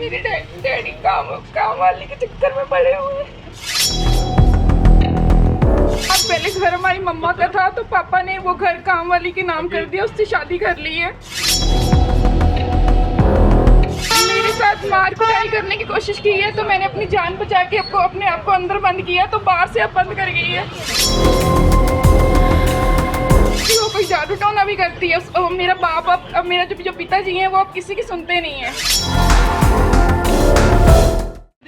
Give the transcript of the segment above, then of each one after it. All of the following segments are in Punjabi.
मेरे डैडी काम काम के चक्कर में पड़े हुए अब पहले घर हमारी मम्मा का था तो पापा ने वो घर काम वाली के नाम कर दिया, उससे शादी कर ली है। मेरे साथ मार कुटाई करने की कोशिश की है तो मैंने अपनी जान बचा के आपको अपने आप को अंदर बंद किया तो बाहर से अब बंद कर गई है। वो कोई जादू टोना भी करती है मेरा बाप, अब मेरा जो जो पिताजी हैं, वो अब किसी की सुनते नहीं हैं।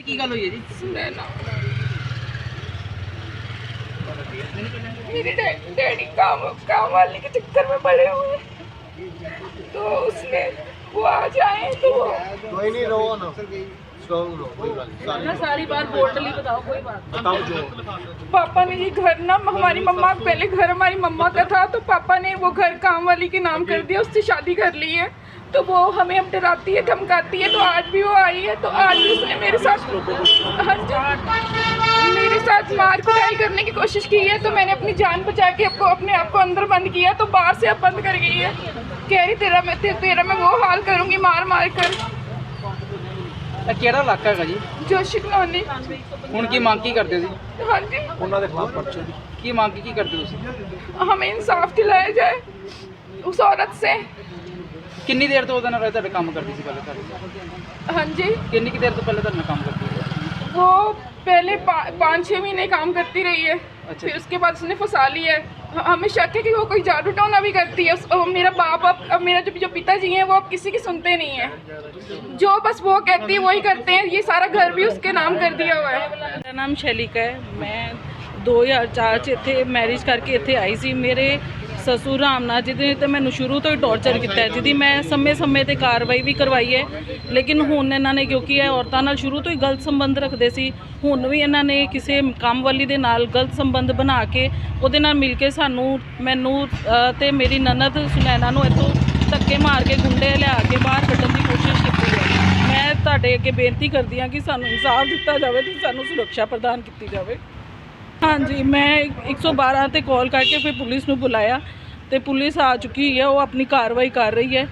ਕੀ ਗੱਲ ਹੋਈ ਹੈ ਜੀ सुनैना मेरे डै- डैडी काम काम वाले के चक्कर में पड़े हुए हैं। तो उसने वो आ जाए तो वो कोई नहीं रो ना स्ट्रॉन्ग रो कोई बात नहीं सारी ਸਾਰੀ ਬਾਤ ਬੋਲਡਲੀ ਬਤਾਓ ਕੋਈ ਬਾਤ बताओ जो पापा ने ये घर ना हमारी मम्मा पहले घर हमारी मम्मा का था तो पापा ने वो घर काम वाली के नाम कर दिया उससे शादी कर ली है तो वो हमें अब डराती है धमकाती है तो आज भी वो आई है तो आज भी उसने मेरे साथ हाँ जी, मेरे साथ मार कुटाई करने की कोशिश की है तो मैंने अपनी जान बचा के आपको अपने आप को अंदर बंद किया तो बाहर से अब बंद कर गई है कह रही तेरा मैं ते, तेरा मैं वो हाल करूंगी मार मार कर ਇਹ ਕਿਹੜਾ ਇਲਾਕਾ ਹੈਗਾ ਜੀ जोशी कॉलोनी ਹੁਣ ਕੀ ਮੰਗ ਕੀ ਕਰਦੇ ਹੋ ਜੀ हाँ जी ਉਹਨਾਂ ਦੇ ਖਿਲਾਫ ਪਰਚੇ ਦੀ ਕੀ ਮੰਗ ਕੀ ਕਰਦੇ ਹੋ ਤੁਸੀਂ हमें इंसाफ दिलाया जाए उस औरत से ਕਿੰਨੀ ਦੇਰ ਤੋਂ ਉਹਦੇ ਨਾਲ ਤੁਹਾਡੇ ਕੰਮ ਕਰਦੀ ਸੀ ਪਹਿਲੇ ਤੁਹਾਡੇ हाँ जी ਕਿੰਨੀ ਕੁ ਦੇਰ ਤੋਂ ਪਹਿਲੇ ਤੁਹਾਡੇ ਨਾਲ ਕੰਮ ਕਰਦੀ ਸੀ वो पहले पा, पाँच छः महीने काम करती रही है अच्छा। फिर उसके बाद उसने फंसा लिया है ह- हमें शक है कि वो कोई जादू टोना भी करती है उस- और मेरा बाप अब अब मेरा जो जो पिताजी हैं वो अब किसी की सुनते नहीं हैं जो बस वो कहती है वही करते हैं ये सारा घर भी उसके नाम कर दिया हुआ है ਮੇਰਾ ਨਾਮ ਸ਼ੈਲਿਕਾ ਹੈ ਮੈਂ 2004 ਚ ਇੱਥੇ ਮੈਰਿਜ ਕਰਕੇ ਇੱਥੇ ਆਈ ਸੀ ਮੇਰੇ ਸਸੁਰ ਰਾਮਨਾਥ ਜੀ ਨੇ ਤੇ ਮੈਨੂੰ ਸ਼ੁਰੂ ਤੋਂ ਹੀ ਟੌਰਚਰ ਕੀਤਾ ਹੈ। ਜਿਹਦੀ ਮੈਂ ਸਮੇਂ ਸਮੇਂ ਤੇ ਕਾਰਵਾਈ ਵੀ ਕਰਵਾਈ ਹੈ। ਲੇਕਿਨ ਹੁਣ ਇਹਨਾਂ ਨੇ ਕਿਉਂਕਿ ਇਹ ਔਰਤਾਂ ਨਾਲ ਸ਼ੁਰੂ ਤੋਂ ਹੀ ਗਲਤ ਸੰਬੰਧ ਰੱਖਦੇ ਸੀ ਹੁਣ ਵੀ ਇਹਨਾਂ ਨੇ ਕਿਸੇ ਕੰਮ ਵਾਲੀ ਦੇ ਨਾਲ ਗਲਤ ਸੰਬੰਧ ਬਣਾ ਕੇ ਉਹਦੇ ਨਾਲ ਮਿਲ ਕੇ ਸਾਨੂੰ ਮੈਨੂੰ ਅ, ਤੇ ਮੇਰੀ ਨਨਦ ਸੁਨੈਨਾ ਨੂੰ ਇੱਥੋਂ ਧੱਕੇ ਮਾਰ ਕੇ ਗੁੰਡੇ ਲਿਆ ਕੇ ਬਾਹਰ ਕੱਢਣ ਦੀ ਕੋਸ਼ਿਸ਼ ਕੀਤੀ ਹੈ। ਮੈਂ ਤੁਹਾਡੇ ਅੱਗੇ ਬੇਨਤੀ ਕਰਦੀ ਹਾਂ ਕਿ ਸਾਨੂੰ ਇਨਸਾਫ ਦਿੱਤਾ ਜਾਵੇ ਤੇ ਸਾਨੂੰ ਸੁਰੱਖਿਆ ਪ੍ਰਦਾਨ ਕੀਤੀ ਜਾਵੇ। ਹਾਂਜੀ ਮੈਂ 112 ਤੇ ਕਾਲ ਕਰਕੇ ਫਿਰ ਪੁਲਿਸ ਨੂੰ ਬੁਲਾਇਆ ਤੇ ਪੁਲਿਸ ਆ ਚੁੱਕੀ ਹੈ ਉਹ ਆਪਣੀ ਕਾਰਵਾਈ ਕਰ ਰਹੀ ਹੈ।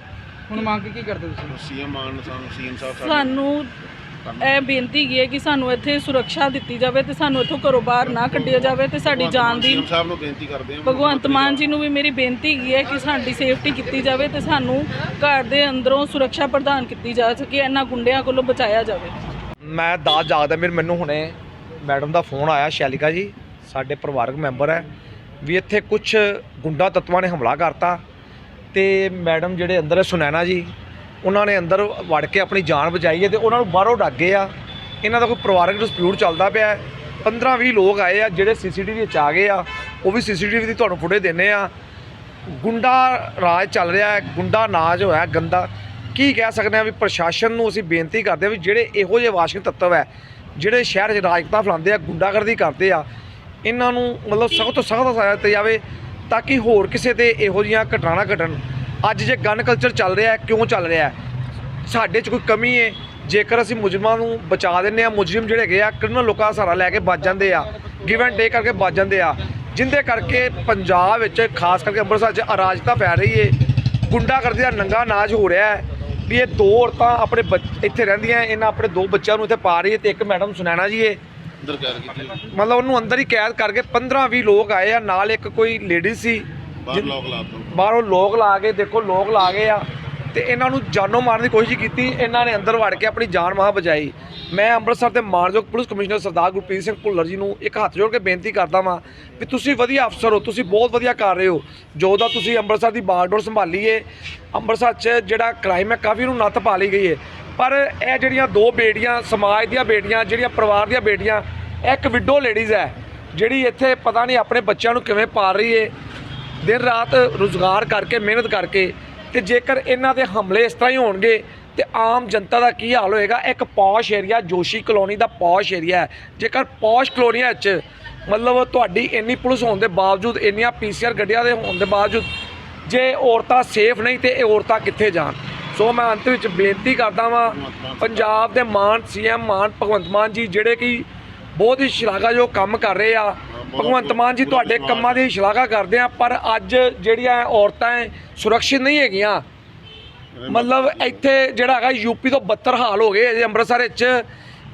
ਹੁਣ ਮੰਗ ਕੀ ਕਰਦੇ ਤੁਸੀਂ? ਸੀਐਮ ਮਾਨ ਸਾਨੂੰ ਸੀਐਮ ਸਾਹਿਬ ਸਾਨੂੰ ਇਹ ਬੇਨਤੀ ਕੀ ਹੈ ਕਿ ਸਾਨੂੰ ਇੱਥੇ ਸੁਰੱਖਿਆ ਦਿੱਤੀ ਜਾਵੇ ਤੇ ਸਾਨੂੰ ਇੱਥੋਂ ਘਰੋਂ ਬਾਹਰ ਨਾ ਕੱਢਿਆ ਜਾਵੇ ਤੇ ਸਾਡੀ ਜਾਨ ਦੀ ਸੀਐਮ ਸਾਹਿਬ ਨੂੰ ਬੇਨਤੀ ਕਰਦੇ ਹਾਂ ਭਗਵੰਤ ਮਾਨ ਜੀ ਨੂੰ ਵੀ ਮੇਰੀ ਬੇਨਤੀ ਕੀ ਹੈ ਕਿ ਸਾਡੀ ਸੇਫਟੀ ਕੀਤੀ ਜਾਵੇ ਤੇ ਸਾਨੂੰ ਘਰ ਦੇ ਅੰਦਰੋਂ ਸੁਰੱਖਿਆ ਪ੍ਰਦਾਨ ਕੀਤੀ ਜਾ ਸਕੇ ਇਹਨਾਂ ਗੁੰਡਿਆਂ ਕੋਲੋਂ ਬਚਾਇਆ ਜਾਵੇ। ਮੈਂ ਦਾਤ ਜਾਗਦਾ ਮੇਰੇ ਮੈਨੂੰ ਹੁਣੇ ਮੈਡਮ ਦਾ ਫੋਨ ਆਇਆ ਸ਼ੈਲਿਕਾ ਜੀ, ਸਾਡੇ ਪਰਿਵਾਰਕ ਮੈਂਬਰ ਹੈ, ਵੀ ਇੱਥੇ ਕੁਝ ਗੁੰਡਾ ਤੱਤਵਾਂ ਨੇ ਹਮਲਾ ਕਰਤਾ ਤੇ ਮੈਡਮ ਜਿਹੜੇ ਅੰਦਰ ਹੈ ਸੁਨੈਨਾ ਜੀ, ਉਹਨਾਂ ਨੇ ਅੰਦਰ ਵੜ ਕੇ ਆਪਣੀ ਜਾਨ ਬਚਾਈ ਹੈ ਤੇ ਉਹਨਾਂ ਨੂੰ ਬਾਹਰੋਂ ਡੱਕ ਗਏ ਆ। ਇਹਨਾਂ ਦਾ ਕੋਈ ਪਰਿਵਾਰਕ ਡਿਸਪਿਊਟ ਚੱਲਦਾ ਪਿਆ ਹੈ। 15-20 ਲੋਕ ਆਏ ਆ, ਜਿਹੜੇ ਸੀਸੀਟੀਵੀ ਵਿੱਚ ਆ ਗਏ ਆ, ਉਹ ਵੀ ਸੀਸੀਟੀਵੀ ਦੀ ਤੁਹਾਨੂੰ ਫੁਟੇਜ ਦਿੰਨੇ ਆ। ਗੁੰਡਾ ਰਾਜ ਚੱਲ ਰਿਹਾ ਹੈ, ਗੁੰਡਾ ਨਾਜ ਹੋਇਆ ਗੰਦਾ। ਕੀ ਕਹਿ ਸਕਦੇ ਆ ਵੀ ਪ੍ਰਸ਼ਾਸਨ ਨੂੰ ਅਸੀਂ ਬੇਨਤੀ ਕਰਦੇ ਆ ਵੀ ਜਿਹੜੇ ਇਹੋ ਜਿਹੇ ਵਾਸ਼ਕ ਤੱਤਵ ਹੈ ਜਿਹੜੇ ਸ਼ਹਿਰ 'ਚ ਰਾਜਤਾ ਫਲਾਉਂਦੇ ਆ, ਗੁੰਡਾਗਰਦੀ ਕਰਦੇ ਆ, ਇਹਨਾਂ ਨੂੰ ਮਤਲਬ ਸਖਤ ਤੋਂ ਸਖਤ ਸਜ਼ਾ ਦਿੱਤੀ ਜਾਵੇ ਤਾਂ ਕਿ ਹੋਰ ਕਿਸੇ ਤੇ ਇਹੋ ਜਿਹੀਆਂ ਘਟਨਾ ਘਟਣ। ਅੱਜ ਜੇ ਗਨ ਕਲਚਰ ਚੱਲ ਰਿਹਾ ਕਿਉਂ ਚੱਲ ਰਿਹਾ ਸਾਡੇ 'ਚ ਕੋਈ ਕਮੀ ਹੈ ਜੇਕਰ ਅਸੀਂ ਮੁਜਰਮਾਂ ਨੂੰ ਬਚਾ ਦਿੰਨੇ ਆ ਮੁਜਰਮ ਜਿਹੜੇ ਹੈਗੇ ਆ ਕ੍ਰਿਮੀਨਲ ਲੋਕਾਂ ਦਾ ਸਹਾਰਾ ਲੈ ਕੇ ਬਚ ਜਾਂਦੇ ਆ ਗਿਵ ਐਂਡ ਟੇਕ ਕਰਕੇ ਬਚ ਜਾਂਦੇ ਆ। ਜਿੰਦੇ ਕਰਕੇ ਪੰਜਾਬ ਵਿੱਚ, ਖਾਸ ਕਰਕੇ ਅੰਮ੍ਰਿਤਸਰ 'ਚ ਅਰਾਜਕਤਾ ਫੈਲ ਰਹੀ ਏ। ਗੁੰਡਾਗਰਦੀ ਦਾ ਨੰਗਾ ਨਾਚ ਹੋ ਰਿਹਾ ਹੈ। ਵੀ ਇਹ ਦੋ ਔਰਤਾਂ ਆਪਣੇ ਇੱਥੇ ਰਹਿੰਦੀਆਂ ਇਹਨਾਂ ਆਪਣੇ ਦੋ ਬੱਚਿਆਂ ਨੂੰ ਇੱਥੇ ਪਾ ਰਹੀ ਹੈ ਤੇ ਇੱਕ ਮੈਡਮ ਸੁਨੈਣਾ ਜੀ ਏ ਅੰਦਰ ਕੈਦ ਕੀਤੀ ਮਤਲਬ ਉਹਨੂੰ ਅੰਦਰ ਹੀ ਕੈਦ ਕਰਕੇ 15-20 ਲੋਕ ਆਏ ਆ ਨਾਲ ਇੱਕ ਕੋਈ ਲੇਡੀ ਸੀ। ਬਾਹਰ ਲੋਕ ਲਾ ਬਾਹਰੋਂ ਲੋਕ ਲਾ ਕੇ ਦੇਖੋ ਲੋਕ ਲਾ ਗਏ ਆ। ਤੇ ਇਹਨਾਂ ਨੂੰ ਜਾਨੋਂ ਮਾਰਨ ਦੀ ਕੋਸ਼ਿਸ਼ ਕੀਤੀ। ਇਹਨਾਂ ਨੇ ਅੰਦਰ ਵੜ ਕੇ ਆਪਣੀ ਜਾਨ ਮਾਹ ਬਚਾਈ। ਮੈਂ ਅੰਮ੍ਰਿਤਸਰ ਦੇ ਮਾਨਯੋਗ ਪੁਲਿਸ ਕਮਿਸ਼ਨਰ ਸਰਦਾਰ ਗੁਰਪ੍ਰੀਤ ਸਿੰਘ ਭੁੱਲਰ ਜੀ ਨੂੰ ਇੱਕ ਹੱਥ ਜੋੜ ਕੇ ਬੇਨਤੀ ਕਰਦਾ ਵਾਂ ਵੀ ਤੁਸੀਂ ਵਧੀਆ ਅਫਸਰ ਹੋ, ਤੁਸੀਂ ਬਹੁਤ ਵਧੀਆ ਕਰ ਰਹੇ ਹੋ। ਜੋ ਦਾ ਤੁਸੀਂ ਅੰਮ੍ਰਿਤਸਰ ਦੀ ਬਾਗਡੋਰ ਸੰਭਾਲੀ ਏ, ਅੰਮ੍ਰਿਤਸਰ 'ਚ ਜਿਹੜਾ ਕ੍ਰਾਈਮ ਹੈ ਕਾਫੀ ਨੂੰ ਨੱਥ ਪਾ ਲਈ ਗਈ ਏ। ਪਰ ਇਹ ਜਿਹੜੀਆਂ ਦੋ ਬੇਟੀਆਂ, ਸਮਾਜ ਦੀਆਂ ਬੇਟੀਆਂ, ਜਿਹੜੀਆਂ ਪਰਿਵਾਰ ਦੀਆਂ ਬੇਟੀਆਂ ਇੱਕ ਵਿਡੋ ਲੇਡੀਜ਼ ਹੈ, ਜਿਹੜੀ ਇੱਥੇ ਪਤਾ ਨਹੀਂ ਆਪਣੇ ਬੱਚਿਆਂ ਨੂੰ ਕਿਵੇਂ ਪਾਲ ਰਹੀ ਏ। ਦਿਨ ਰਾਤ ਰੁਜ਼ਗਾਰ ਕਰਕੇ, ਮਿਹਨਤ ਕਰਕੇ ਤੇ ਜੇਕਰ ਇਹਨਾਂ ਦੇ ਹਮਲੇ ਇਸ ਤਰ੍ਹਾਂ ਹੀ ਹੋਣਗੇ, ਤੇ ਆਮ ਜਨਤਾ ਦਾ ਕੀ ਹਾਲ ਹੋਏਗਾ? ਇੱਕ ਪੌਸ਼ ਏਰੀਆ, ਜੋਸ਼ੀ ਕਲੋਨੀ ਦਾ ਪੌਸ਼ ਏਰੀਆ ਹੈ। ਜੇਕਰ ਪੌਸ਼ ਕਲੋਨੀਆਂ 'ਚ ਮਤਲਬ ਤੁਹਾਡੀ ਇੰਨੀ ਪੁਲਿਸ ਹੋਣ ਦੇ ਬਾਵਜੂਦ, ਇੰਨੀਆਂ ਪੀਸੀਆਰ ਗੱਡੀਆਂ ਦੇ ਹੋਣ ਦੇ ਬਾਵਜੂਦ ਜੇ ਔਰਤਾਂ ਸੇਫ ਨਹੀਂ ਤੇ ਇਹ ਔਰਤਾਂ ਕਿੱਥੇ ਜਾਣ? ਸੋ ਮੈਂ ਅੰਤ ਵਿੱਚ ਬੇਨਤੀ ਕਰਦਾ ਵਾਂ, ਪੰਜਾਬ ਦੇ ਮਾਨ ਸੀਐਮ ਮਾਨ ਭਗਵੰਤ ਮਾਨ ਜੀ, ਜਿਹੜੇ ਕਿ ਬਹੁਤ ਹੀ ਸ਼ਲਾਘਾਯੋਗ ਕੰਮ ਕਰ ਰਹੇ ਆ ਭਗਵੰਤ ਮਾਨ ਜੀ ਤੁਹਾਡੇ ਕੰਮਾਂ ਦੀ ਸ਼ਲਾਘਾ ਕਰਦੇ ਆ ਪਰ ਅੱਜ ਜਿਹੜੀਆਂ ਔਰਤਾਂ ਸੁਰੱਖਿਅਤ ਨਹੀਂ ਹੈਗੀਆਂ। ਮਤਲਬ ਇੱਥੇ ਜਿਹੜਾ ਹੈਗਾ ਯੂਪੀ ਤੋਂ ਬੱਤਰ ਹਾਲ ਹੋ ਗਏ ਅੰਮ੍ਰਿਤਸਰ ਵਿੱਚ।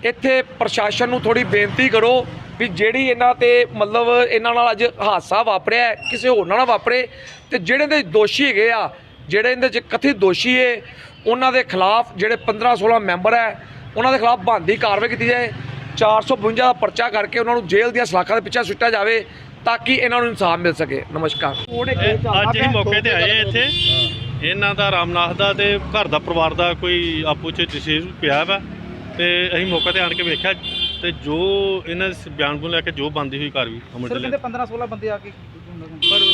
ਇੱਥੇ ਪ੍ਰਸ਼ਾਸਨ ਨੂੰ ਥੋੜੀ ਬੇਨਤੀ ਕਰੋ ਵੀ ਜਿਹੜੀ ਇਹਨਾਂ ਤੇ ਮਤਲਬ ਇਹਨਾਂ ਨਾਲ ਅੱਜ ਹਾਦਸਾ ਵਾਪਰਿਆ ਕਿਸੇ ਹੋਰ ਨਾਲ ਵਾਪਰੇ। ਤੇ ਜਿਹੜੇ ਦੇ ਦੋਸ਼ੀ ਹੈਗੇ ਆ ਜਿਹੜੇ ਇਹਦੇ ਚ ਕਥਿਤ ਦੋਸ਼ੀ ਏ ਉਹਨਾਂ ਦੇ ਖਿਲਾਫ ਜਿਹੜੇ 15 16 ਮੈਂਬਰ ਹੈ ਉਹਨਾਂ ਦੇ ਖਿਲਾਫ ਬੰਦੀ ਕਾਰਵਾਈ ਕੀਤੀ ਜਾਏ। 452 ਦਾ ਪਰਚਾ ਕਰਕੇ ਉਹਨਾਂ ਨੂੰ ਜੇਲ੍ਹ ਦੀਆਂ ਸਲਾਖਾਂ ਦੇ ਪਿੱਛੇ ਸੁੱਟਿਆ ਜਾਵੇ ਤਾਂ ਕਿ ਇਹਨਾਂ ਨੂੰ ਇਨਸਾਫ ਮਿਲ ਸਕੇ। ਨਮਸਕਾਰ। ਅੱਜ ਹੀ ਮੌਕੇ ਤੇ ਆਏ ਇੱਥੇ। ਇਹਨਾਂ ਦਾ ਰਾਮਨਾਥ ਦਾ ਤੇ ਘਰ ਦਾ ਪਰਿਵਾਰ ਦਾ ਕੋਈ ਆਪੋ ਚ ਡਿਸੀਜ਼ ਪਿਆ ਵਾ। ਤੇ ਅਸੀਂ ਮੌਕੇ ਤੇ ਆਣ ਕੇ ਵੇਖਿਆ ਤੇ ਜੋ ਇਹਨਾਂ ਦੇ ਬਿਆਨ ਨੂੰ ਲੈ ਕੇ ਜੋ ਬੰਦੀ ਹੋਈ ਕਾਰਵਾਈ ਅਮਲ ਸਰ ਕਹਿੰਦੇ ਲੈ 15 16 ਬੰਦੇ ਆ ਕੇ ਪਰ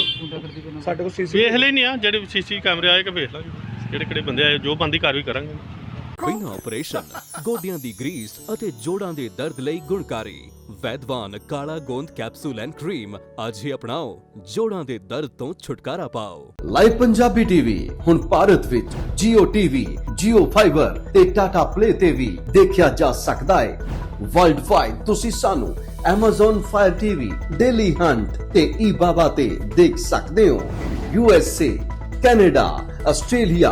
ਸਾਡੇ ਕੋਲ ਸੀਸੀ ਵੇਖ ਲੈਣੀ ਆ ਜਿਹੜੇ ਸੀਸੀ ਕੈਮਰੇ ਆਏ ਕਿ ਵੇਖ ਲਾਂਗੇ ਕਿਹੜੇ ਕਿਹੜੇ ਬੰਦੇ ਆਏ ਜੋ ਬੰਦੀ ਕਾਰਵਾਈ ਕਰਾਂਗੇ। ਬਿਨਾਂ ਆਪਰੇਸ਼ਨ ਗੋਡਿਆਂ ਦੀ ਗਰੀਸ ਅਤੇ ਜੋੜਾਂ ਦੇ ਦਰਦ ਲਈ ਗੁਣਕਾਰੀ। ਵੈਦਵਾਨ ਕਾਲਾ ਗੋਂਦ ਕੈਪਸੂਲ ਐਂਡ ਕਰੀਮ ਅੱਜ ਹੀ ਅਪਣਾਓ ਜੋੜਾਂ ਦੇ ਦਰਦ ਤੋਂ ਛੁਟਕਾਰਾ ਪਾਓ। ਲਾਈਵ ਪੰਜਾਬੀ ਟੀਵੀ ਹੁਣ ਭਾਰਤ ਵਿੱਚ Jio TV, Jio Fiber ਤੇ Tata Play ਤੇ ਵੀ ਦੇਖਿਆ ਜਾ ਸਕਦਾ ਹੈ। ਵਰਲਡ ਵਾਈਡ ਤੁਸੀਂ ਸਾਨੂੰ Amazon Fire TV, Daily Hunt ਤੇ eBaba ਤੇ ਦੇਖ ਸਕਦੇ ਹੋ। USA, Canada, Australia,